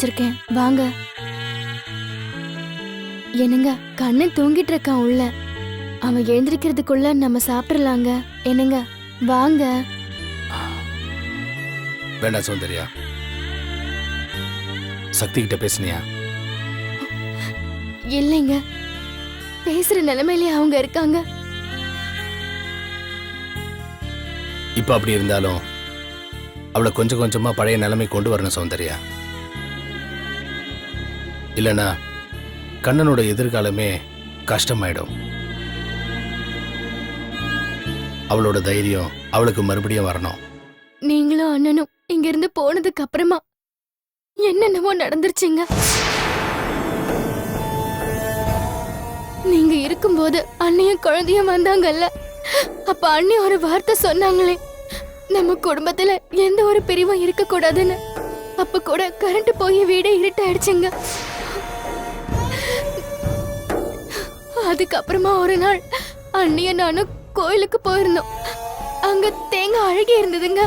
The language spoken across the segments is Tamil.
வச்சிருக்கேன். வாங்க. என்னங்க கண்ணன் தூங்கிட்டு இருக்கான் உள்ள. அவன் எழுந்திருக்கிறதுக்குள்ள நம்ம சாப்பிடலாங்க. என்னங்க வாங்க. வேண்டாம் சௌந்தர்யா. சக்தி கிட்ட பேசுனியா? இல்லைங்க. பேசுற நிலைமையிலே அவங்க இருக்காங்க. இப்ப அப்படி இருந்தாலும் அவளை கொஞ்சம் கொஞ்சமா பழைய நிலைமை கொண்டு வரணும் சௌந்தர்யா. இல்லைனா கண்ணனோட எதிர்காலமே கஷ்டமாயிடும். அவளோட தைரியம் அவளுக்கு மறுபடியும் வரணும். நீங்களும் அண்ணனும் இங்க இருந்து போனதுக்கு அப்புறமா என்னென்னவோ நடந்துருச்சுங்க. நீங்க இருக்கும்போது அண்ணையும் குழந்தையும் வந்தாங்கல்ல அப்ப அண்ணி ஒரு வார்த்தை சொன்னாங்களே நம்ம குடும்பத்துல எந்த ஒரு பிரிவும் இருக்க கூடாதுன்னு அப்ப கூட கரண்ட் போய் வீடே இருட்டாயிடுச்சுங்க. அதுக்கப்புறமா ஒரு நாள் அண்ணிய நானும் கோயிலுக்கு போயிருந்தோம். அங்க தேங்காய் அழுகி இருந்ததுங்க.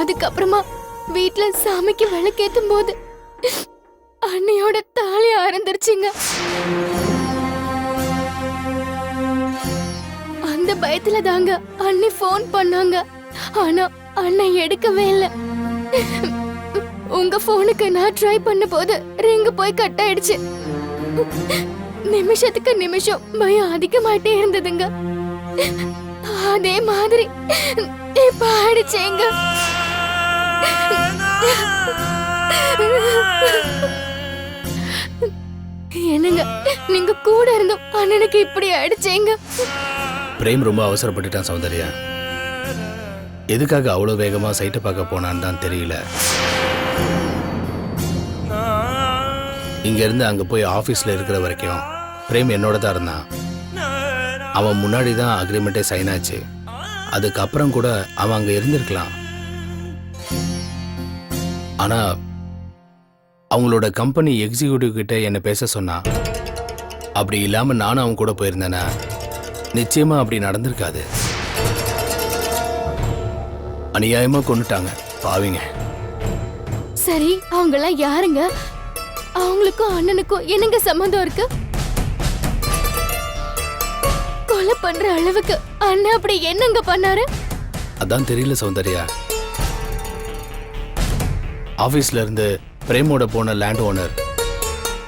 அதுக்கப்புறமா வீட்டுல சாமிக்கு விளக்கேத்தும் போது அண்ணியோட தாலி அறந்துருச்சுங்க அந்த பயத்துல தாங்க அண்ணி ஃபோன் பண்ணாங்க. ஆனா அண்ணன் எடுக்கவே இல்லை. உங்க போனுக்கு நான் ட்ரை பண்ண போது ரிங் போய் கட் ஆயிடுச்சு நிமிஷத்துக்கு நிமிஷம் பயம் அதிகமாயிட்டே இருந்ததுங்க. அதே மாதிரி இப்ப ஆயிடுச்சேங்க. என்னங்க நீங்க கூட இருந்தோம் அண்ணனுக்கு இப்படி ஆயிடுச்சேங்க. பிரேம் ரொம்ப அவசரப்பட்டுட்டான் சௌந்தர்யா. எதுக்காக அவ்வளோ வேகமாக சைட்டை பார்க்க போனான்னு தான் தெரியல. இங்கேருந்து அங்கே போய் ஆஃபீஸில் இருக்கிற வரைக்கும் பிரேம் என்னோட தான் இருந்தான். அவன் முன்னாடி தான் அக்ரிமெண்ட்டே சைன் ஆச்சு. அதுக்கப்புறம் கூட அவன் அங்கே இருந்திருக்கலாம். ஆனால் அவங்களோட கம்பெனி எக்ஸிக்யூட்டிவ் கிட்ட என்னை பேச சொன்னான் அப்படி இல்லாமல் நானும் அவன் கூட போயிருந்தேன்னா நிச்சயமா அப்படி நடந்திருக்காது. அநியாயமா கொண்டுட்டாங்க பாவிங்க. சரி அவங்க எல்லாம் யாருங்க? அவங்களுக்கும் அண்ணனுக்கும் என்னங்க சம்மந்தம் இருக்கு? கொலை பண்ற அளவுக்கு அண்ணன் அப்படி என்னங்க பண்ணாரு? அதான் தெரியல சௌந்தர்யா. ஆபீஸ்ல இருந்து பிரேமோட போன லேண்ட் ஓனர்.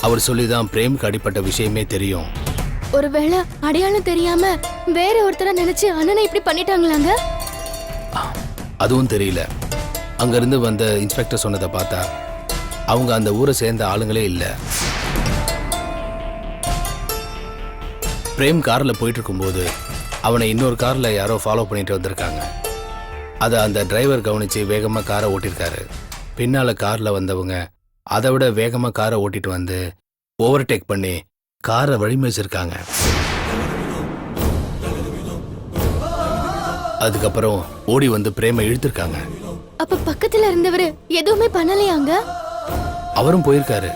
அவர் சொல்லி தான் பிரேமுக்கு அடிப்பட்ட விஷயமே தெரியும். ஒருவேளை அடையாளம் தெரியாம வேற ஒருத்தர நினைச்சு அண்ணனை இப்படி பண்ணிட்டாங்களாங்க? அதுவும் தெரியல. அங்கேருந்து வந்த இன்ஸ்பெக்டர் சொன்னதை பார்த்தா அவங்க அந்த ஊரை சேர்ந்த ஆளுங்களே இல்லை. பிரேம் காரில் போயிட்டு இருக்கும்போது அவனை இன்னொரு காரில் யாரோ ஃபாலோ பண்ணிட்டு வந்திருக்காங்க. அதை அந்த டிரைவர் கவனித்து வேகமாக காரை ஓட்டியிருக்காரு. பின்னால் காரில் வந்தவங்க அதை விட வேகமாக காரை ஓட்டிட்டு வந்து ஓவர்டேக் பண்ணி காரை வழிமறிச்சிருக்காங்க அதுக்கப்புறம் ஓடி வந்து பிரேமை இழுத்திருக்காங்க. அப்ப பக்கத்துல இருந்தவரு எதுவுமே பண்ணலையாங்க? அவரும் போயிருக்காரு.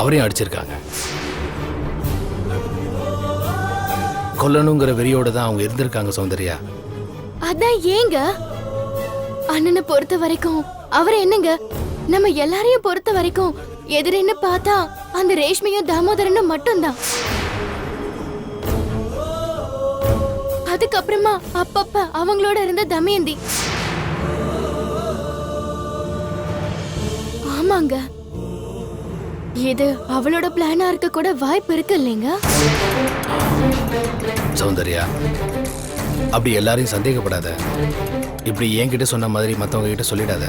அவரையும் அடிச்சிருக்காங்க. கொல்லணுங்கிற வெறியோட தான் அவங்க இருந்திருக்காங்க சௌந்தர்யா. அதான் ஏங்க? அண்ணனை பொறுத்த வரைக்கும் அவர் என்னங்க? நம்ம எல்லாரையும் பொறுத்த வரைக்கும் எதிரின்னு பார்த்தா அந்த ரேஷ்மியும் தாமோதரனும் மட்டும்தான். அதுக்கப்புறமா அப்பப்ப அவங்களோட இருந்த தமயந்தி. ஆமாங்க. இது அவளோட பிளானா இருக்க கூட வாய்ப்பு இருக்கு இல்லைங்க? சௌந்தர்யா அப்படி எல்லாரையும் சந்தேகப்படாத. இப்படி என்கிட்ட சொன்ன மாதிரி மற்றவங்க கிட்ட சொல்லிடாத.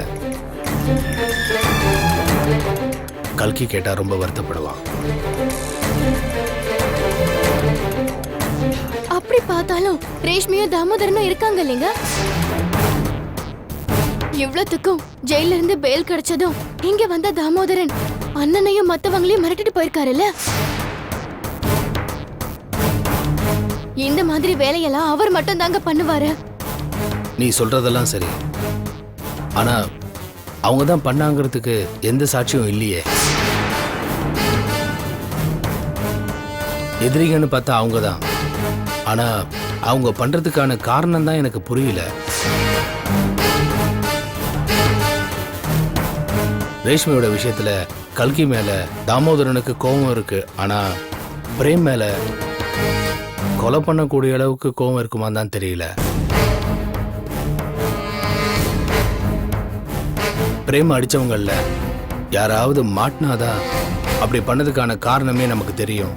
கல்கி கேட்டா ரொம்ப வருத்தப்படுவான். அப்படி பார்த்தாலும் ரேஷ்மியும் தாமோதரனும் இருக்காங்க இல்லைங்க? இவ்வளவுக்கும் ஜெயில இருந்து பெயில் கிடைச்சதும் இங்க வந்த தாமோதரன் அண்ணனையும் மத்தவங்களையும் மிரட்டிட்டு போயிருக்காருல்ல? இந்த மாதிரி வேலையெல்லாம் அவர் மட்டும் தாங்க பண்ணுவாரு. நீ சொல்றதெல்லாம் சரி. ஆனா அவங்க தான் பண்ணாங்கிறதுக்கு எந்த சாட்சியும் இல்லையே. எதிரிகன்னு பார்த்தா அவங்க தான். ஆனா அவங்க பண்றதுக்கான காரணம் தான் எனக்கு புரியல. ரேஷ்மியோட விஷயத்துல கல்கி மேல தாமோதரனுக்கு கோபம் இருக்கு. ஆனா பிரேம் மேல கொலை பண்ணக்கூடிய அளவுக்கு கோபம் இருக்குமான்னு தான் தெரியல. பிரேம் அடிச்சவங்கள யாராவது மாட்டினாதான் அப்படி பண்ணதுக்கான காரணமே நமக்கு தெரியும்.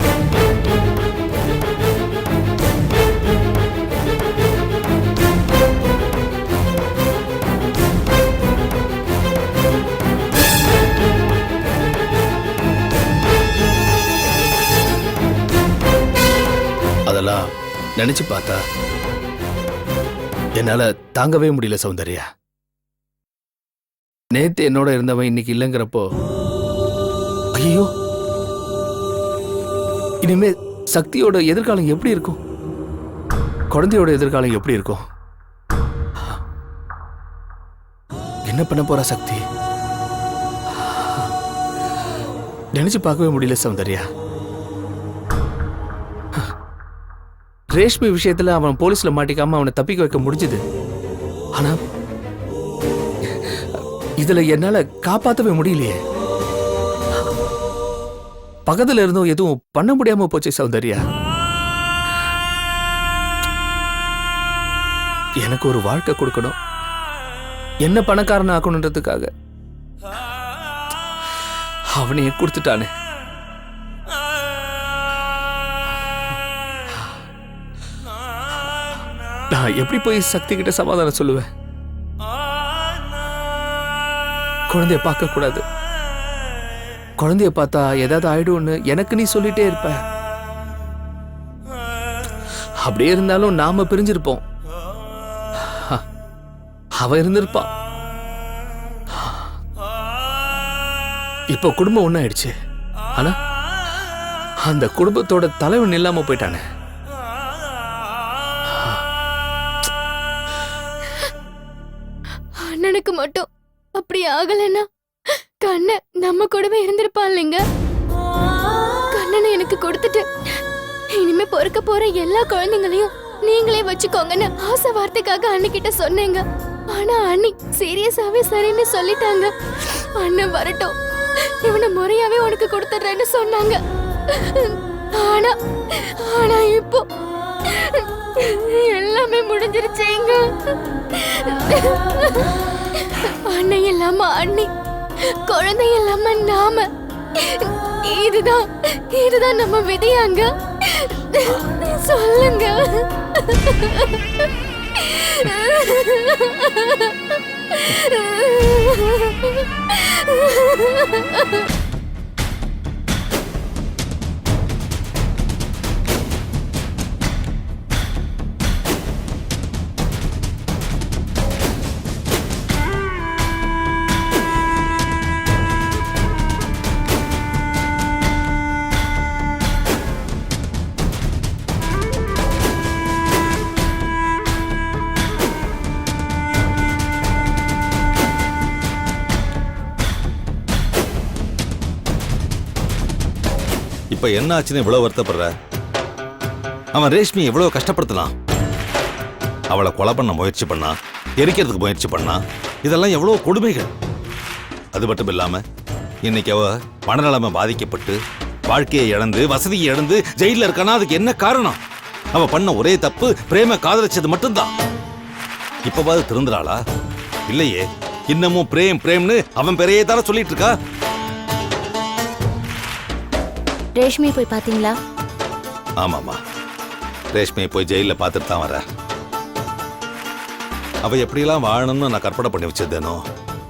நினைச்சு பார்த்தா என்னால தாங்கவே முடியல சௌந்தர்யா. நேத்து என்னோட இருந்தவன் இன்னைக்கு இல்லைங்கிறப்போ ஐயோ இனிமே சக்தியோட எதிர்காலம் எப்படி இருக்கும்? குழந்தையோட எதிர்காலம் எப்படி இருக்கும்? என்ன பண்ண போறா சக்தி? நினைச்சு பார்க்கவே முடியல சௌந்தர்யா. ரேஷ்மி விஷயத்துல அவன் போலீஸ்ல மாட்டிக்காம அவனை தப்பிக்க வைக்க முடிஞ்சது. ஆனா இதுல என்னால காப்பாத்தவே முடியலையே. பக்கத்துல இருந்தும் எதுவும் பண்ண முடியாம போச்சு சௌந்தர்யா. எனக்கு ஒரு வாழ்க்கை கொடுக்கணும். என்ன பணக்காரன் ஆக்கணுன்றதுக்காக அவனையே கொடுத்துட்டானே. நான் எப்படி போய் சக்தி கிட்ட சமாதானம் சொல்லுவேன்? குழந்தைய பார்க்க கூடாது. குழந்தைய பார்த்தா ஏதாவது ஆயிடும்னு எனக்கு நீ சொல்லிட்டே இருப்ப. அப்படியே இருந்தாலும் நாம பிரிஞ்சிருப்போம். அவ இருந்திருப்பா. இப்போ குடும்பம் ஒன்னாயிடுச்சு ஆனா அந்த குடும்பத்தோட தலைவன் இல்லாம போயிட்டானே. ஆகலன்னா? கண்ணன் நம்ம கூடவே இருந்திருப்பான் இல்லைங்க கண்ணனை எனக்கு கொடுத்துட்டு இனிமே பொறுக்க போற எல்லா குழந்தைங்களையும் நீங்களே வச்சுக்கோங்கன்னு ஆசை வார்த்தைக்காக அண்ணிக்கிட்ட சொன்னேங்க. ஆனா அண்ணி சீரியஸாவே சரின்னு சொல்லிட்டாங்க. அண்ணன் வரட்டும். இவனை முறையாவே உனக்கு கொடுத்துட்றேன்னு சொன்னாங்க. ஆனா ஆனா இப்போ எல்லாமே முடிஞ்சிருச்சேங்க. அன்னை இல்லாம அண்ணி குழந்தை இல்லாம நாம. இதுதான் இதுதான் நம்ம விதியாங்க சொல்லுங்க. இப்ப என்ன ஆச்சுன்னு இவ்வளவு வருத்தப்படுற? அவன் ரேஷ்மி எவ்வளவு கஷ்டப்படுத்தினான்? அவளை கொலை பண்ண முயற்சி பண்ணா? எரிக்கிறதுக்கு முயற்சி பண்ணா? இதெல்லாம் எவ்வளவு கொடுமைகள்? அது மட்டும் இல்லாம இன்னைக்கு அவ மனநலமை பாதிக்கப்பட்டு வாழ்க்கையை இழந்து வசதியை இழந்து ஜெயில இருக்கானா? அதுக்கு என்ன காரணம்? அவ பண்ண ஒரே தப்பு பிரேம காதலிச்சது மட்டும்தான். இப்பவாது திருந்துறாளா? இல்லையே. இன்னமும் பிரேம் பிரேம்னு அவன் பெரிய தானே சொல்லிட்டு இருக்கா? ரேஷ்மி போய் பாத்தீங்களா ஆமாம்மா. ரேஷ்மியை போய் ஜெயிலில் பார்த்துட்டு தான் வரேன் அவ எப்படியெல்லாம் வாழணும்னு நான் கற்பனை பண்ணி வச்சிருந்தேனோ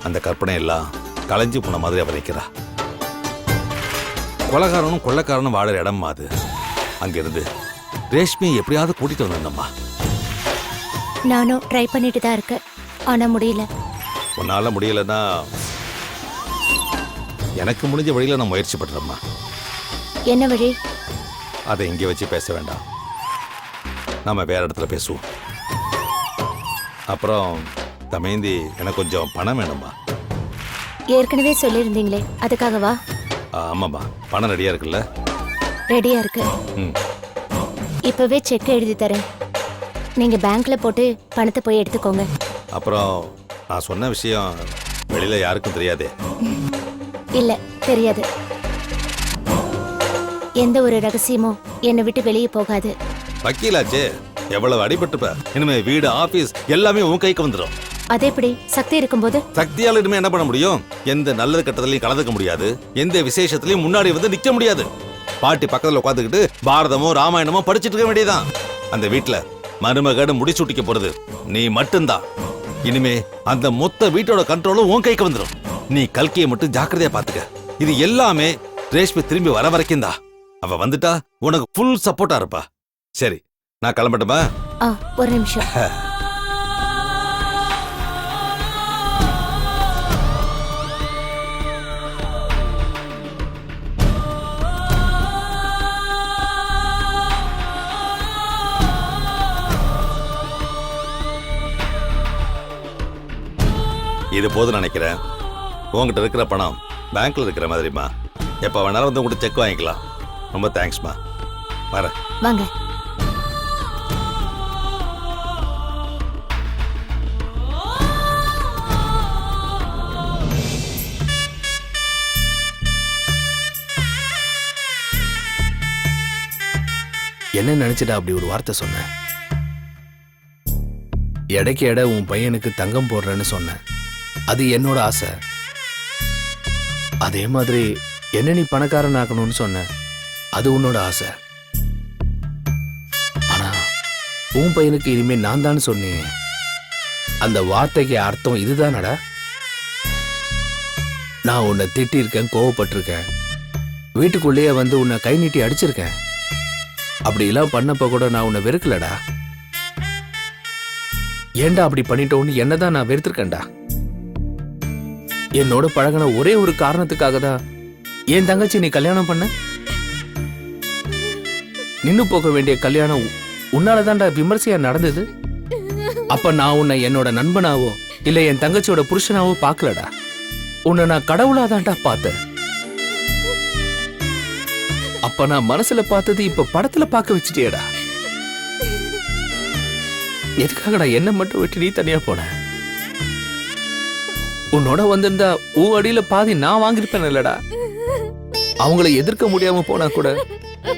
அந்த கற்பனை எல்லாம் களைஞ்சு போன மாதிரி அவ நிற்கிறா கொலகாரனும் கொள்ளக்காரனும் வாழற இடமா அது. அங்கிருந்து ரேஷ்மியை எப்படியாவது கூட்டிட்டு வந்திருந்தம்மா நானும் ட்ரை பண்ணிட்டு தான் இருக்கேன். ஆனா முடியல. உன்னால முடியலன்னா எனக்கு முடிஞ்ச வழியில நான் முயற்சி பண்றேம்மா. என்ன வழி? அதை இங்கே வச்சு பேச வேண்டாம். நாம வேற இடத்துல பேசுவோம். அப்புறம் தமேந்தி எனக்கு கொஞ்சம் பணம் வேணும்பா ஏற்கனவே சொல்லியிருந்தீங்களே அதுக்காகவா ஆமாம்மா. பணம் ரெடியா இருக்குல்ல? ரெடியா இருக்கு. ம். இப்பவே செக் எழுதி தரேன். நீங்க பேங்க்ல போட்டு பணத்தை போய் எடுத்துக்கோங்க. அப்புறம் நான் சொன்ன விஷயம் வெளியில யாருக்கும் தெரியாதே? இல்ல தெரியாது. எந்த ஒரு ரகசியமும் என்னை விட்டு வெளியே போகாது. வக்கீலாச்சே எவ்வளவு அடிபட்டுப்ப. இனிமே வீடு ஆபீஸ் எல்லாமே உன் கைக்கு வந்துடும் அது எப்படி? சக்தி இருக்கும்போது? சக்தியால இனிமே என்ன பண்ண முடியும்? எந்த நல்லது கட்டத்திலையும் கலந்துக்க முடியாது. எந்த விசேஷத்திலையும் முன்னாடி வந்து நிக்க முடியாது. பாட்டி பக்கத்துல உட்காந்துக்கிட்டு பாரதமோ ராமாயணமோ படிச்சிட்டு இருக்க வேண்டியதான் அந்த வீட்டுல மருமகடு முடிசூட்டிக்க போறது நீ மட்டும்தான். இனிமே அந்த மொத்த வீட்டோட கண்ட்ரோலும் உன் கைக்கு வந்துடும் நீ கல்கியை மட்டும் ஜாக்கிரதையா பாத்துக்க. இது எல்லாமே ரேஷ்மி திரும்பி வர வரைக்கும் தான் அவ வந்துட்டா உனக்கு ஃபுல் சப்போர்ட்டா இருப்பா. சரி நான் கிளம்பட்டுமா? ஒரு நிமிஷம். இது போதும் நினைக்கிறேன். உங்ககிட்ட இருக்கிற பணம் பேங்க்ல இருக்கிற மாதிரிம்மா. எப்போ வேணாலும் வந்து உங்கள்கிட்ட செக் வாங்கிக்கலாம். ரொம்ப தேங்க்ஸ்மா வரேன். வாங்க. என்ன நினைச்சிட்டா அப்படி ஒரு வார்த்தை சொன்னேன் எடைக்கு எடை உன் பையனுக்கு தங்கம் போடுறேன்னு சொன்னேன் அது என்னோட ஆசை. அதே மாதிரி என்ன நீ பணக்காரன் ஆக்கணும்னு சொன்ன? அது உன்னோட ஆசை. ஆனா உன் பையனுக்கு இனிமே நான் தான் சொன்னேன். அந்த வார்த்தைக்கு அர்த்தம் இதுதானடா? நான் உன்னை திட்டிருக்கேன் கோவப்பட்டிருக்கேன். வீட்டுக்குள்ளேயே வந்து உன்னை கை நீட்டி அடிச்சிருக்கேன். அப்படிலாம் பண்ணப்ப கூட நான் உன்னை வெறுக்கலடா. ஏன்டா அப்படி பண்ணிட்டோன்னு என்னதான் நான் வெறுத்திருக்கேன்டா? என்னோட பழகின ஒரே ஒரு காரணத்துக்காக தான் என் தங்கச்சி நீ கல்யாணம் பண்ண? நின்னு போக வேண்டிய கல்யாணம் உன்னால உன்னாலதான்டா விமர்சையா நடந்தது? அப்ப நான் உன்னை என்னோட நண்பனாவோ இல்ல என் தங்கச்சியோட புருஷனாவோ பார்க்கலடா. உன்னை நான் கடவுளாதான்டா பார்த்தேன். அப்ப நான் மனசுல பார்த்தது இப்ப படத்துல பார்க்க வச்சுட்டியடா. எதுக்காகடா என்ன மட்டும் விட்டு நீ தனியா போன? உன்னோட வந்திருந்தா உன் அடியில பாதி நான் வாங்கியிருப்பேன் இல்லடா. அவங்கள எதிர்க்க முடியாம போனா கூட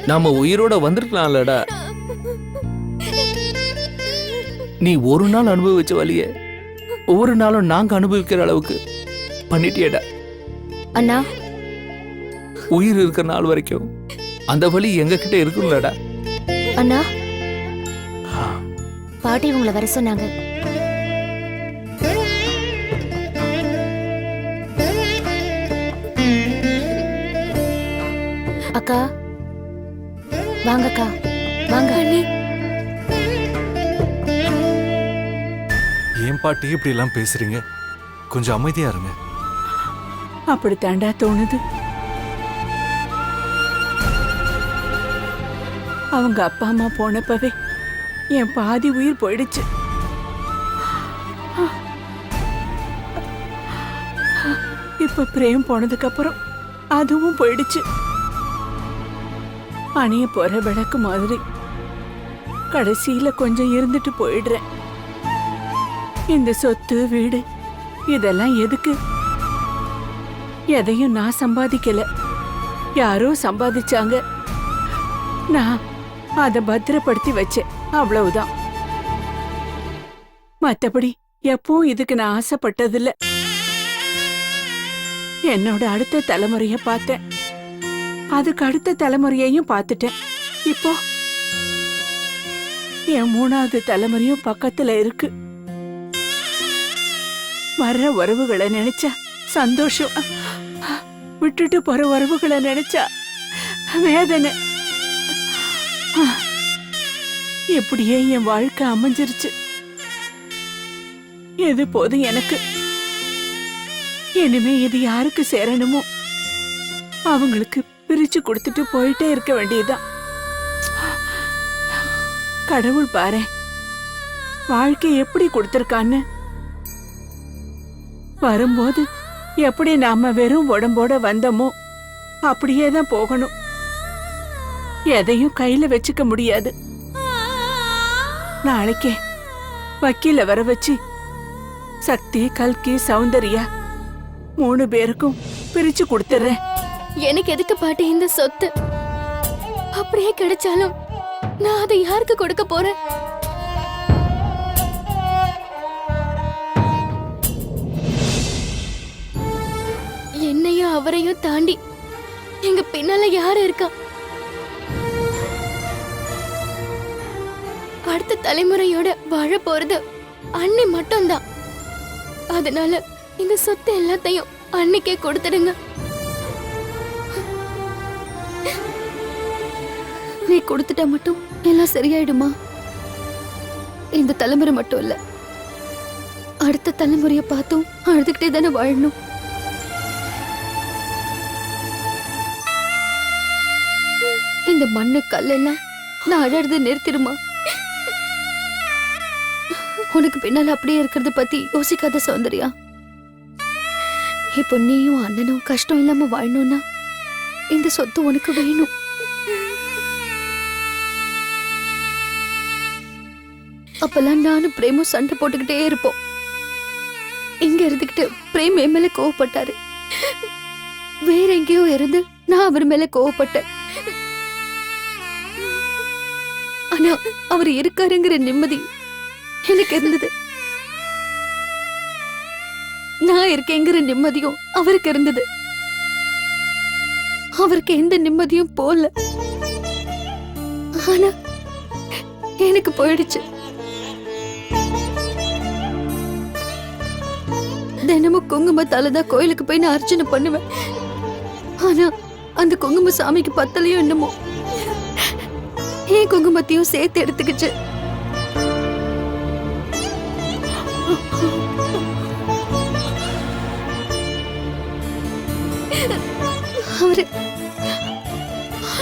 நாம உயிரோட வந்திருக்கலாம்லடா. நீ ஒரு நாள் அனுபவிச்ச வழிய ஒவ்வொரு நாளும் நாங்க அனுபவிக்கிற அளவுக்கு பண்ணிட்டியேடா. அண்ணா. உயிர் இருக்கிற நாள் வரைக்கும் அந்த வழி எங்க கிட்ட இருக்கும்லடா. அண்ணா. பாட்டி உங்களை வர சொன்னாங்க. அக்கா. வாங்கக்கா. வாங்க. அண்ணி ஏன் பாட்டி இப்படி எல்லாம் பேசுறீங்க? கொஞ்சம் அமைதியா இருங்க. அப்படித்தாண்டா தோணுது. அவங்க அப்பா அம்மா போனப்பவே என் பாதி உயிர் போயிடுச்சு. இப்ப பிரேம் போனதுக்கு அப்புறம் அதுவும் போயிடுச்சு. அணைய போற விளக்கு மாதிரி. கடைசியில கொஞ்சம் இருந்துட்டு போயிடுறேன். இந்த சொத்து வீடு இதெல்லாம் எதுக்கு? எதையும் நான் சம்பாதிக்கல. யாரோ சம்பாதிச்சாங்க. நான் அதை பத்திரப்படுத்தி வச்சேன். அவ்வளவுதான். மத்தபடி எப்பவும் இதுக்கு நான் ஆசைப்பட்டதில்ல. என்னோட அடுத்த தலைமுறைய பார்த்தேன். அதுக்கு அடுத்த தலைமுறையையும் பார்த்துட்டேன். இப்போ என் மூணாவது தலைமுறையும் பக்கத்துல இருக்கு. வர்ற உறவுகளை நினைச்சா சந்தோஷம். விட்டுட்டு போற உறவுகளை நினைச்சா வேதனை. இப்படியே என் வாழ்க்கை அமைஞ்சிருச்சு. எது போதும் எனக்கு. இனிமே இது யாருக்கு சேரணுமோ? அவங்களுக்கு பிரிச்சு கொடுத்துட்டு போயிட்டே இருக்க வேண்டியதுதான். கடவுள் பாரு வாழ்க்கை எப்படி கொடுத்திருக்கான்னு? வரும்போது எப்படி நாம வெறும் உடம்போட வந்தோமோ அப்படியே தான் போகணும். எதையும் கையில வச்சுக்க முடியாது. நாளைக்கே வக்கீல வர வச்சு சக்தி கல்கி சௌந்தர்யா மூணு பேருக்கும் பிரிச்சு கொடுத்துறேன். எனக்கு எதுக்கு பாட்டி இந்த சொத்து? அப்படியே கிடைச்சாலும் நான் அதை யாருக்கு கொடுக்க போறேன்? என்னையும் அவரையும் தாண்டி எங்க பின்னால யாரு இருக்கா? அடுத்த தலைமுறையோட வாழ போறது அன்னை மட்டும்தான். அதனால இந்த சொத்து எல்லாத்தையும் அன்னைக்கே கொடுத்துடுங்க. நீ கொடுத்துட்டா மட்டும் எல்லாம் சரியாயிடுமா? இந்த தலைமுறை மட்டும் இல்ல. அடுத்த தலைமுறைய பார்த்தும் அழுதுகிட்டே தானே வாழணும். இந்த மண்ணு கல்லெல்லாம் நான் அழறது நிறுத்திடுமா? உனக்கு பின்னால அப்படியே இருக்கிறத பத்தி யோசிக்காத சௌந்தர்யா. இப்போ நீயும் அண்ணனும் கஷ்டம் இல்லாம வாழணும்னா இந்த சொத்து உனக்கு வேணும். அப்பெல்லாம் நானும் பிரேமும் சண்டை போட்டுக்கிட்டே இருப்போம். இங்க இருந்துகிட்டு பிரேம் என் மேல கோவப்பட்டாரு. வேற எங்கேயோ இருந்து நான் அவர் மேல கோவப்பட்டேன். ஆனா அவர் இருக்காருங்கிற நிம்மதி எனக்கு இருந்தது. நான் இருக்கேங்கிற நிம்மதியும் அவருக்கு இருந்தது. அவருக்கு எந்த நிம்மதியும் போல. ஆனா எனக்கு போயிடுச்சு. தினமும் குங்குமத்தால தான் கோயிலுக்கு போய் நான் அர்ச்சனை பண்ணுவேன். ஆனா அந்த குங்கும சாமிக்கு பத்தலையோ என்னமோ. ஏன் குங்குமத்தையும் சேர்த்து எடுத்துக்கிச்சு? அவரு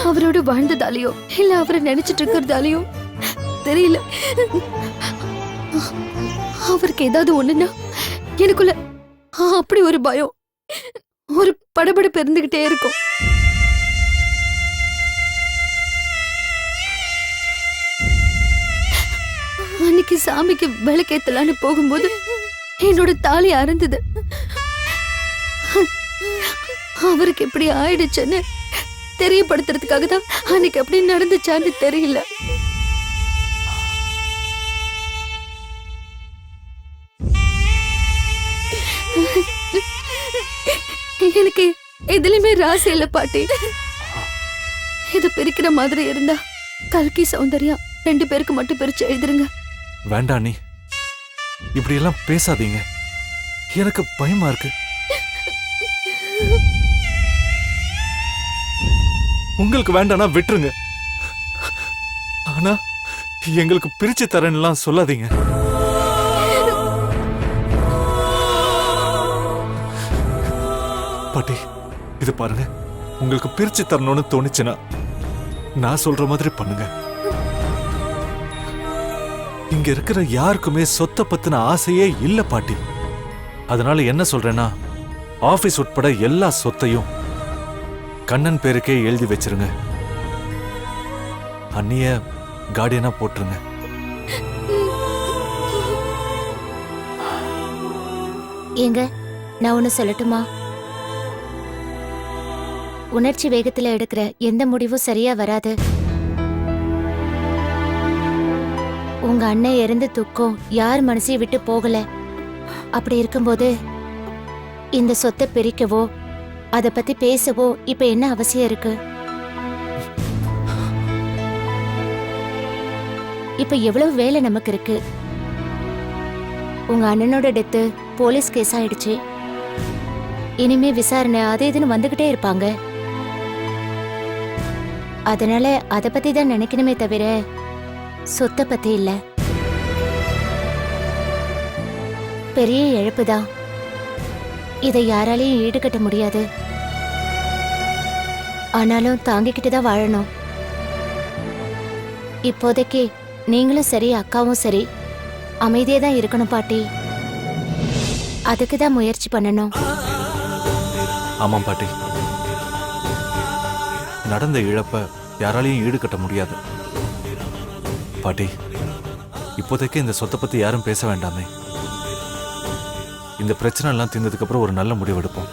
அவரோட வாழ்ந்ததாலேயோ இல்ல அவரை நினைச்சிட்டு இருக்கிறதாலேயோ தெரியல. அவருக்கு ஏதாவது ஒண்ணுன்னா எனக்குள்ள அப்படி ஒரு பயம். ஒரு படபடப்பு இருந்துகிட்டே இருக்கும். அன்னைக்கு சாமிக்கு விளக்கேத்தலான்னு போகும்போது என்னோட தாலி அறந்தது. அவருக்கு எப்படி ஆயிடுச்சுன்னு தெரியப்படுத்துறதுக்காக தான் அன்னைக்கு அப்படி நடந்துச்சான்னு தெரியல. எனக்கு எதுலயுமே ராசி இல்ல பாட்டி. இது பிரிக்கிற மாதிரி இருந்தா கல்கி சௌந்தர்யா ரெண்டு பேருக்கு மட்டும் பிரிச்சு எழுதிருங்க. வேண்டாம் நீ இப்படி எல்லாம் பேசாதீங்க. எனக்கு பயமா இருக்கு. உங்களுக்கு வேண்டாம்னா விட்டுருங்க. ஆனா எங்களுக்கு பிரிச்சு தரேன்னுலாம் சொல்லாதீங்க. பாட்டி இது பாருங்க. உங்களுக்கு பிரிச்சு தரணும்னு தோணுச்சுன்னா நான் சொல்ற மாதிரி பண்ணுங்க. இங்க இருக்கிற யாருக்குமே சொத்தை பத்தின ஆசையே இல்ல பாட்டி. அதனால என்ன சொல்றேன்னா ஆபீஸ் உட்பட எல்லா சொத்தையும் கண்ணன் பேருக்கே எழுதி வச்சிருங்க. அண்ணிய கார்டியனா போட்டுருங்க. ஏங்க நான் ஒன்னு சொல்லட்டுமா? உணர்ச்சி வேகத்துல எடுக்கிற எந்த முடிவும் சரியா வராது. உங்க அண்ணன் இறந்த துக்கம் யார் மனசையும் விட்டு போகல. அப்படி இருக்கும்போது இந்த சொத்தை பிரிக்கவோ அதை பத்தி பேசவோ இப்ப என்ன அவசியம் இருக்கு? இப்ப எவ்வளவு வேலை நமக்கு இருக்கு? உங்க அண்ணனோட டெத்து போலீஸ் கேஸ் ஆயிடுச்சு. இனிமே விசாரணை அது இதுன்னு வந்துகிட்டே இருப்பாங்க. அதனால அதை பத்தி தான் நினைக்கணுமே தவிர சொத்தை பத்தி இல்ல. பெரிய இழப்புதான் இதை யாராலையும் ஈடுகட்ட முடியாது. ஆனாலும் தாங்கிக்கிட்டு தான் வாழணும். இப்போதைக்கு நீங்களும் சரி அக்காவும் சரி. அமைதியே தான் இருக்கணும் பாட்டி. அதுக்கு தான் முயற்சி பண்ணணும். ஆமாம் பாட்டி. நடந்த இழப்ப யாராலையும் ஈடுகட்ட முடியாது. பாட்டி இப்போதைக்கு இந்த சொத்தை பத்தி யாரும் பேச வேண்டாமே. இந்த பிரச்சனை எல்லாம் தீர்ந்ததுக்கு அப்புறம் ஒரு நல்ல முடிவு எடுப்போம்.